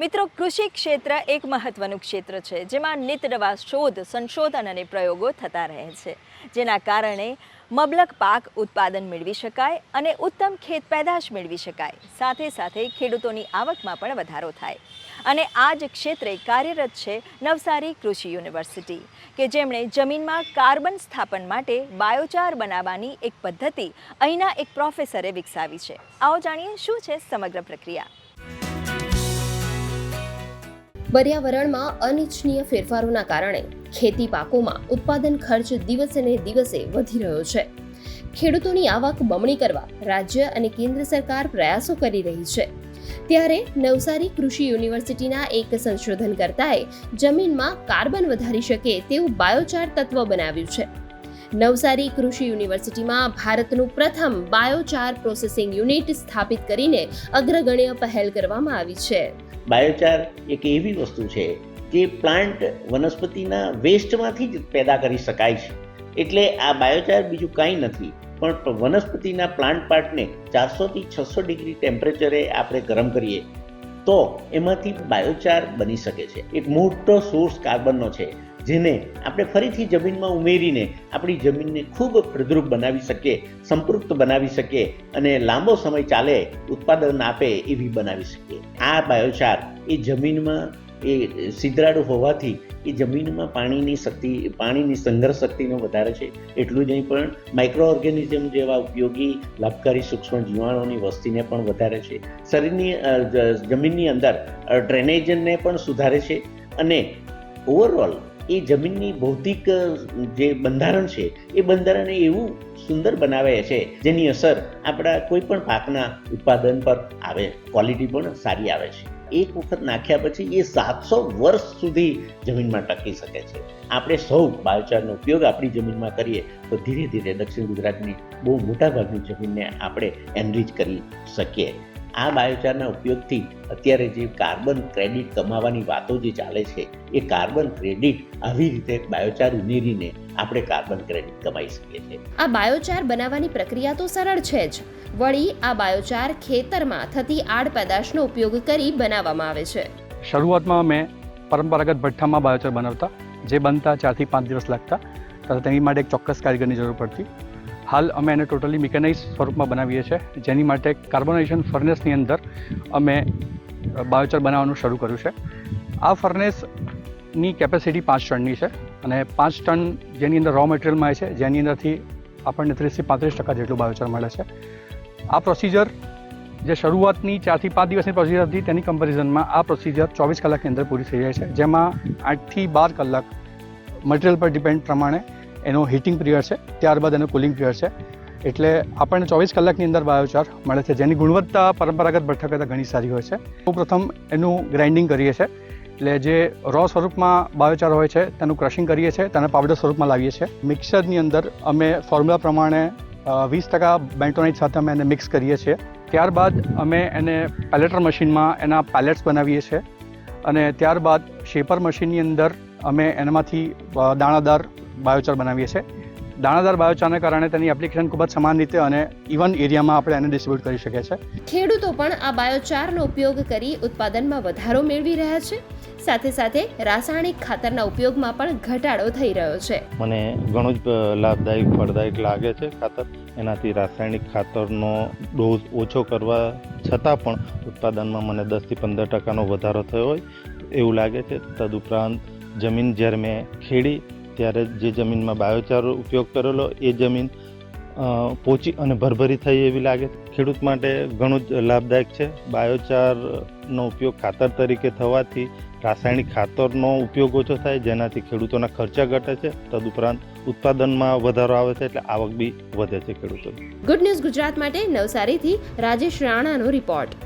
મિત્રો, કૃષિ ક્ષેત્ર એક મહત્વનું ક્ષેત્ર છે, જેમાં નિત નવા શોધ, સંશોધન અને પ્રયોગો થતા રહે છે. જેના કારણે મબલક પાક ઉત્પાદન મેળવી શકાય અને ઉત્તમ ખેત પેદાશ મેળવી શકાય. સાથે સાથે ખેડૂતોની આવકમાં પણ વધારો થાય. અને આ જ ક્ષેત્રે કાર્યરત છે નવસારી કૃષિ યુનિવર્સિટી, કે જેમણે જમીનમાં કાર્બન સ્થાપન માટે બાયોચાર બનાવવાની એક પદ્ધતિ અહીંના એક પ્રોફેસરે વિકસાવી છે. આવો જાણીએ શું છે સમગ્ર પ્રક્રિયા. પર્યાવરણમાં અનિચ્છનીય ફેરફારોના કારણે ખેતી પાકોમાં ઉત્પાદન ખર્ચ દિવસે ને દિવસે વધી રહ્યો છે. ખેડૂતોની આવક બમણી કરવા રાજ્ય અને કેન્દ્ર સરકાર પ્રયાસો કરી રહી છે. ત્યારે નવસારી કૃષિ યુનિવર્સિટીના એક સંશોધનકર્તાએ જમીનમાં કાર્બન વધારી શકે તેવું બાયોચાર તત્વ બનાવ્યું છે. નવસારી કૃષિ યુનિવર્સિટીમાં ભારતનું પ્રથમ બાયોચાર પ્રોસેસિંગ યુનિટ સ્થાપિત કરીને અગ્રગણ્ય પહેલ કરવામાં આવી છે. બાયોચાર એક એવી વસ્તુ છે જે પ્લાન્ટ વનસ્પતિના વેસ્ટમાંથી જ પેદા કરી શકાય છે. એટલે આ બાયોચાર બીજું કાંઈ નથી, પણ વનસ્પતિના પ્લાન્ટ પાર્ટને ચારસોથી છસો ડિગ્રી ટેમ્પરેચરે આપણે ગરમ કરીએ, તો એમાંથી બાયોચાર બની શકે છે. એક મોટો સોર્સ કાર્બનનો છે. જેને આપણે ફરીથી જમીનમાં ઉમેરીને આપણી જમીનને ખૂબ ફળદ્રુપ બનાવી શકીએ, સંપૃક્ત બનાવી શકીએ અને લાંબો સમય ચાલે ઉત્પાદન આપે એવી બનાવી શકીએ. આ બાયોચાર એ જમીનમાં એ સિદ્રાળુ હોવાથી એ જમીનમાં પાણીની શક્તિ, પાણીની સંઘર્ષ શક્તિનો વધારે છે. એટલું જ નહીં પણ માઇક્રો ઓર્ગેનિઝમ જેવા ઉપયોગી લાભકારી સૂક્ષ્મ જીવાણુઓની વસ્તીને પણ વધારે છે. શરીરની જમીનની અંદર ડ્રેનેજને પણ સુધારે છે અને ઓવરઓલ એ જમીનની ભૌતિક જે બંધારણ છે, એ બંધારણને એવું સુંદર બનાવે છે, જેની અસર આપણા કોઈ પણ પાકના ઉત્પાદન પર આવે ક્વોલિટી પણ સારી આવે છે. એક વખત નાખ્યા પછી એ સાતસો વર્ષ સુધી જમીનમાં ટકી શકે છે. આપણે સૌ બાયોચારનો ઉપયોગ આપણી જમીનમાં કરીએ, તો ધીરે ધીરે દક્ષિણ ગુજરાતની બહુ મોટાભાગની જમીનને આપણે એનરીચ કરી શકીએ. આ બાયોચારના ઉપયોગથી અત્યારે જે કાર્બન ક્રેડિટ કમાવાની વાતો જે ચાલે છે એ કાર્બન ક્રેડિટ આવી રીતે બાયોચાર ઉમેરીને આપણે કાર્બન ક્રેડિટ કમાઈ શકીએ છીએ. આ બાયોચાર બનાવવાની પ્રક્રિયા તો સરળ છે જ. વળી આ બાયોચાર ખેતરમાં થતી આડ પેદાશનો ઉપયોગ કરી બનાવવામાં આવે છે. શરૂઆતમાં મેં પરંપરાગત ભઠ્ઠામાં બાયોચાર બનાવતા જે બનતા ચારથી પાંચ દિવસ લાગતા તથા તેની માટે એક ચોક્કસ કારીગરની જરૂર પડતી. હાલ અમે એને ટોટલી મિકેનાઇઝ સ્વરૂપમાં બનાવીએ છીએ. જેની માટે કાર્બોનેશન ફર્નેસની અંદર અમે બાયોચર બનાવવાનું શરૂ કર્યું છે. આ ફર્નેસની કેપેસિટી પાંચ ટનની છે અને પાંચ ટન જેની અંદર રો મટીરિયલમાં છે, જેની અંદરથી આપણને ત્રીસથી પાંત્રીસ ટકા જેટલું બાયોચર મળે છે. આ પ્રોસિજર જે શરૂઆતની ચારથી પાંચ દિવસની પ્રોસિજર હતી, તેની કમ્પેરિઝનમાં આ પ્રોસિજર ચોવીસ કલાકની અંદર પૂરી થઈ જાય છે. જેમાં આઠથી બાર કલાક મટીરિયલ પર ડિપેન્ડ પ્રમાણે એનો હીટિંગ પિરિયડ છે, ત્યારબાદ એનો કુલિંગ પિરિયડ છે. એટલે આપણને ચોવીસ કલાકની અંદર બાયોચાર મળે છે, જેની ગુણવત્તા પરંપરાગત ભઠ્ઠા કરતાં ઘણી સારી હોય છે. સૌપ્રથમ એનું ગ્રાઇન્ડિંગ કરીએ છીએ એટલે જે રો સ્વરૂપમાં બાયોચાર હોય છે, તેનું ક્રશિંગ કરીએ છીએ તેને પાવડર સ્વરૂપમાં લાવીએ છીએ મિક્સરની અંદર અમે ફોર્મ્યુલા પ્રમાણે વીસ ટકા બેન્ટોનાઇટ સાથે અમે એને મિક્સ કરીએ છીએ. ત્યારબાદ અમે એને પેલેટર મશીનમાં એના પેલેટ્સ બનાવીએ છીએ. અને ત્યારબાદ શેપર મશીનની અંદર અમે એનામાંથી દાણાદાર બાયોચાર બનાવીએ છીએ. દાણાદાર બાયોચારને કારણે તેની એપ્લિકેશન ખૂબ જ સમાન રીતે અને ઇવન એરિયામાં આપણે એને ડિસ્ટ્રીબ્યુટ કરી શકીએ છીએ. ખેડૂતો પણ આ બાયોચારનો ઉપયોગ કરી ઉત્પાદનમાં વધારો મેળવી રહ્યા છે. સાથે સાથે રાસાયણિક ખાતરના ઉપયોગમાં પણ ઘટાડો થઈ રહ્યો છે. મને ઘણો જ લાભદાયક ફળદાયક લાગે છે ખાતર. એનાથી રાસાયણિક ખાતરનો ડોઝ ઓછો કરવા છતાં પણ ઉત્પાદનમાં મને દસથી પંદર ટકાનો વધારો થયો હોય એવું લાગે છે. તદુપરાંત જમીન જ્યારે મેં ખેડી ત્યારે જે જમીનમાં બાયોચાર ઉપયોગ કરેલો, એ જમીન પોચી અને ભરભરી થઈ એવી લાગે. ખેડૂત માટે ઘણું જ લાભદાયક છે. બાયોચારનો ઉપયોગ ખાતર તરીકે થવાથી રાસાયણિક ખાતરનો ઉપયોગ ઓછો થાય, જેનાથી ખેડૂતોના ખર્ચા ઘટે છે. તદુપરાંત ઉત્પાદનમાં વધારો આવે છે, એટલે આવક બી વધે છે ખેડૂતો ગુડ ન્યૂઝ ગુજરાત માટે નવસારીથી રાજેશ રાણાનો રિપોર્ટ